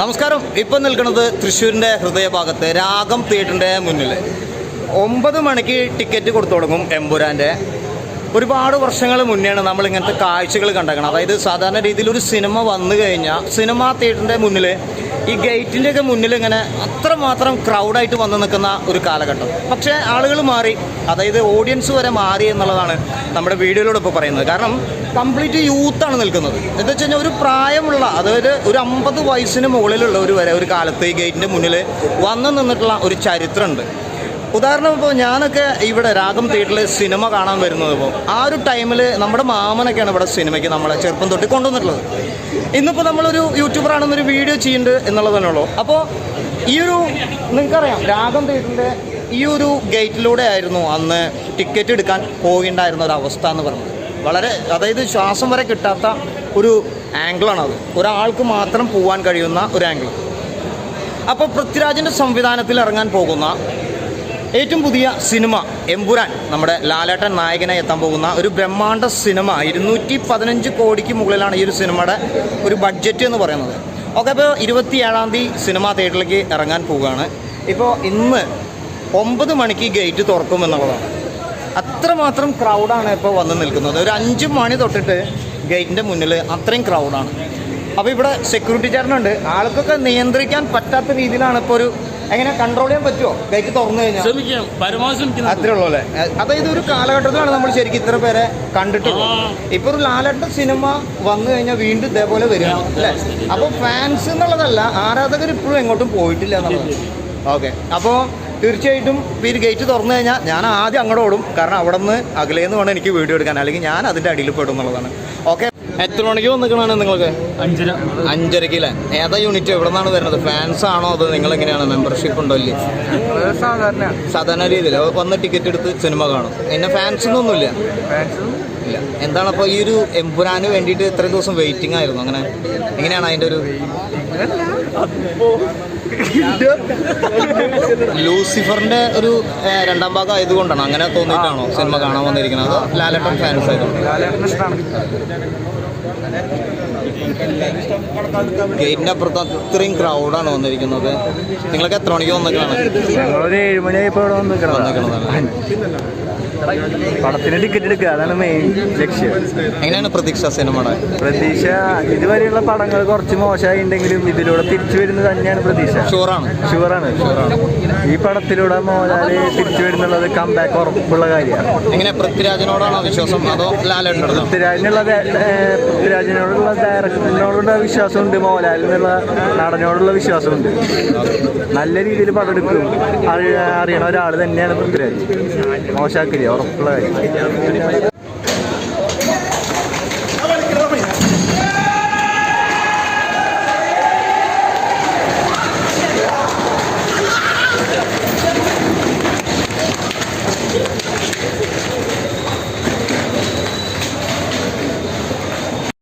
നമസ്കാരം. ഇപ്പം നിൽക്കുന്നത് തൃശ്ശൂരിന്റെ ഹൃദയഭാഗത്ത് രാഗം തിയേറ്ററിന്റെ മുന്നിൽ ഒമ്പത് മണിക്ക് ടിക്കറ്റ് കൊടുത്തു തുടങ്ങും എമ്പുരാന്റെ. ഒരുപാട് വർഷങ്ങൾ മുന്നെയാണ് നമ്മൾ ഇങ്ങനത്തെ കാഴ്ചകൾ കണ്ടേക്കണം അതായത് സാധാരണ രീതിയിൽ ഒരു സിനിമ വന്നു കഴിഞ്ഞാൽ സിനിമ തിയേറ്ററിന്റെ മുന്നിൽ ഈ ഗേറ്റിന്റെ ഒക്കെ മുന്നിൽ ഇങ്ങനെ അത്രമാത്രം ക്രൗഡായിട്ട് വന്ന് നിൽക്കുന്ന ഒരു കാലഘട്ടം. പക്ഷേ ആളുകൾ മാറി അതായത് ഓഡിയൻസ് വരെ മാറി എന്നുള്ളതാണ് നമ്മുടെ വീഡിയോയിലൂടെ ഇപ്പോൾ പറയുന്നത്. കാരണം കംപ്ലീറ്റ് യൂത്താണ് നിൽക്കുന്നത്. എന്താ വെച്ച് കഴിഞ്ഞാൽ ഒരു പ്രായമുള്ള അതായത് ഒരു അമ്പത് വയസ്സിന് മുകളിലുള്ള ഒരു വരെ ഒരു കാലത്ത് ഈ ഗേറ്റിന്റെ മുന്നിൽ വന്നു നിന്നിട്ടുള്ള ഒരു ചരിത്രമുണ്ട്. ഉദാഹരണം ഇപ്പോൾ ഞാനൊക്കെ ഇവിടെ രാഗം തിയേറ്ററിൽ സിനിമ കാണാൻ വരുന്നത് ഇപ്പോൾ ആ ഒരു ടൈമിൽ നമ്മുടെ മാമനൊക്കെയാണ് ഇവിടെ സിനിമയ്ക്ക് നമ്മളെ ചെറുപ്പം തൊട്ട് കൊണ്ടുവന്നിട്ടുള്ളത്. ഇന്നിപ്പോൾ നമ്മളൊരു യൂട്യൂബറാണെന്നൊരു വീഡിയോ ചെയ്യുന്നുണ്ട് എന്നുള്ളത് തന്നെ ഉള്ളൂ. അപ്പോൾ ഈ ഒരു നിങ്ങൾക്കറിയാം രാഗം തിയേറ്ററിന്റെ ഈ ഒരു ഗേറ്റിലൂടെ ആയിരുന്നു അന്ന് ടിക്കറ്റ് എടുക്കാൻ പോകേണ്ടായിരുന്ന ഒരു അവസ്ഥ എന്ന് പറയുന്നത്. വളരെ അതായത് ശ്വാസം വരെ കിട്ടാത്ത ഒരു ആംഗിളാണ് അത് ഒരാൾക്ക് മാത്രം പോകാൻ കഴിയുന്ന ഒരു ആംഗിൾ അപ്പോൾ പൃഥ്വിരാജിന്റെ സംവിധാനത്തിൽ ഇറങ്ങാൻ പോകുന്ന ഏറ്റവും പുതിയ സിനിമ എമ്പുരാൻ നമ്മുടെ ലാലേട്ടൻ നായകനായി എത്താൻ പോകുന്ന ഒരു ബ്രഹ്മാണ്ഡ സിനിമ. ഇരുന്നൂറ്റി പതിനഞ്ച് കോടിക്ക് മുകളിലാണ് ഈ ഒരു സിനിമയുടെ ഒരു ബഡ്ജറ്റ് എന്ന് പറയുന്നത്. ഓക്കെ അപ്പോൾ ഇരുപത്തി ഏഴാം തീയതി സിനിമ തിയേറ്ററിലേക്ക് ഇറങ്ങാൻ പോവുകയാണ്. ഇപ്പോൾ ഇന്ന് ഒമ്പത് മണിക്ക് ഗേറ്റ് തുറക്കും എന്നുള്ളതാണ്. അത്രമാത്രം ക്രൗഡാണ് ഇപ്പോൾ വന്ന് നിൽക്കുന്നത്. ഒരു അഞ്ച് മണി തൊട്ടിട്ട് ഗേറ്റിന്റെ മുന്നിൽ അത്രയും ക്രൗഡാണ് അപ്പോൾ ഇവിടെ സെക്യൂരിറ്റി ചേട്ടനുണ്ട്. ആൾക്കൊക്കെ നിയന്ത്രിക്കാൻ പറ്റാത്ത രീതിയിലാണ് ഇപ്പോൾ ഒരു എങ്ങനെ കൺട്രോൾ ചെയ്യാൻ പറ്റുമോ ബൈക്ക് തുറന്നു കഴിഞ്ഞാൽ ശ്രമിക്കാം. പരമാവധി ശ്രമിക്കുന്നു അത്രേ ഉള്ളൂ അല്ലേ? അതായത് ഒരു കാലഘട്ടത്തിലാണ് നമ്മൾ ശരിക്കും ഇത്ര പേരെ കണ്ടിട്ടുള്ളത്. ഇപ്പൊ ഒരു ലാലട്ട സിനിമ വന്നു കഴിഞ്ഞാൽ വീണ്ടും ഇതേപോലെ വരും അല്ലേ? അപ്പോൾ ഫാൻസ് എന്നുള്ളതല്ല ആരാധകർ ഇപ്പോഴും എങ്ങോട്ടും പോയിട്ടില്ല എന്നുള്ളത്. ഓക്കെ. അപ്പോൾ തീർച്ചയായിട്ടും ഇപ്പോൾ ഈ ഗേറ്റ് തുറന്നു കഴിഞ്ഞാൽ ഞാൻ ആദ്യം അങ്ങോട്ട് ഓടും. കാരണം അവിടെ നിന്ന് അകലേന്ന് വേണം എനിക്ക് വീഡിയോ എടുക്കാൻ. അല്ലെങ്കിൽ ഞാൻ അതിന്റെ അടിയിൽ പെടും എന്നുള്ളതാണ്. ഓക്കെ എത്ര മണിക്ക് വന്നിക്കണാണ് നിങ്ങൾക്ക് അഞ്ചര. അഞ്ചരക്ക് അല്ലേ? ഏതാ യൂണിറ്റ് എവിടെ നിന്നാണ് വരുന്നത്? ഫാൻസ് ആണോ അതോ നിങ്ങൾ എങ്ങനെയാണ് മെമ്പർഷിപ്പ് ഉണ്ടോ ഇല്ലേ? സാധാരണ. സാധാരണ രീതിയിൽ. വന്ന് ടിക്കറ്റ് എടുത്ത് സിനിമ കാണും. എന്നെ ഫാൻസ് ഒന്നുമില്ല. ഇല്ല. എന്താണ് അപ്പോൾ ഈ ഒരു എമ്പുരാന് വേണ്ടിയിട്ട് ഇത്രയും ദിവസം വെയിറ്റിംഗ് ആയിരുന്നു? അങ്ങനെ എങ്ങനെയാണ് അതിന്റെ ഒരു ലൂസിഫറിന്റെ ഒരു രണ്ടാം ഭാഗം ആയതുകൊണ്ടാണ്. അങ്ങനെ തോന്നിയിട്ടാണോ സിനിമ കാണാൻ വന്നിരിക്കുന്നത്? ലാലട്ടൻ ഫാൻസ് ഗേറ്റിന്റെ അപ്പുറത്ത് അത്രയും ക്രൗഡാണ് വന്നിരിക്കുന്നത്. നിങ്ങൾക്ക് എത്ര മണിക്ക് വന്നിട്ടാണ് ഞങ്ങളൊരു ഏഴുമണിയായി മണിയായപ്പോൾ പടത്തിന് ടിക്കറ്റ് എടുക്കുക. അതാണ് മെയിൻ ലക്ഷ്യം. എങ്ങനെയാണ് പ്രതീക്ഷ സിനിമയുടെ? പ്രതീക്ഷ ഇതുവരെയുള്ള പടങ്ങൾ കുറച്ച് മോശമായിട്ടുണ്ടെങ്കിലും ഇതിലൂടെ തിരിച്ചു വരുന്നത് തന്നെയാണ് പ്രതീക്ഷ. ഷുവറാണ് ഷുവറാണ് ഈ പടത്തിലൂടെ മോഹൻലാൽ തിരിച്ചു വരുന്നുള്ളത് കംബാക്ക് ഉറപ്പുള്ള കാര്യമാണ്. എങ്ങനെ പൃഥ്വിരാജിനോടാണോ വിശ്വാസം? അതോ ലാലേട്ടനോടാണോ പൃഥ്വിരാജിനുള്ള പൃഥ്വിരാജിനോടുള്ള ഡയറക്ടറിനോടുള്ള വിശ്വാസമുണ്ട് മോഹൻലാലിനുള്ള നടനോടുള്ള വിശ്വാസമുണ്ട്. നല്ല രീതിയിൽ പടം എടുക്കും. അറിയണ ഒരാൾ തന്നെയാണ് പൃഥ്വിരാജ്. മോശാക്കില്ല ഉറപ്പുള്ള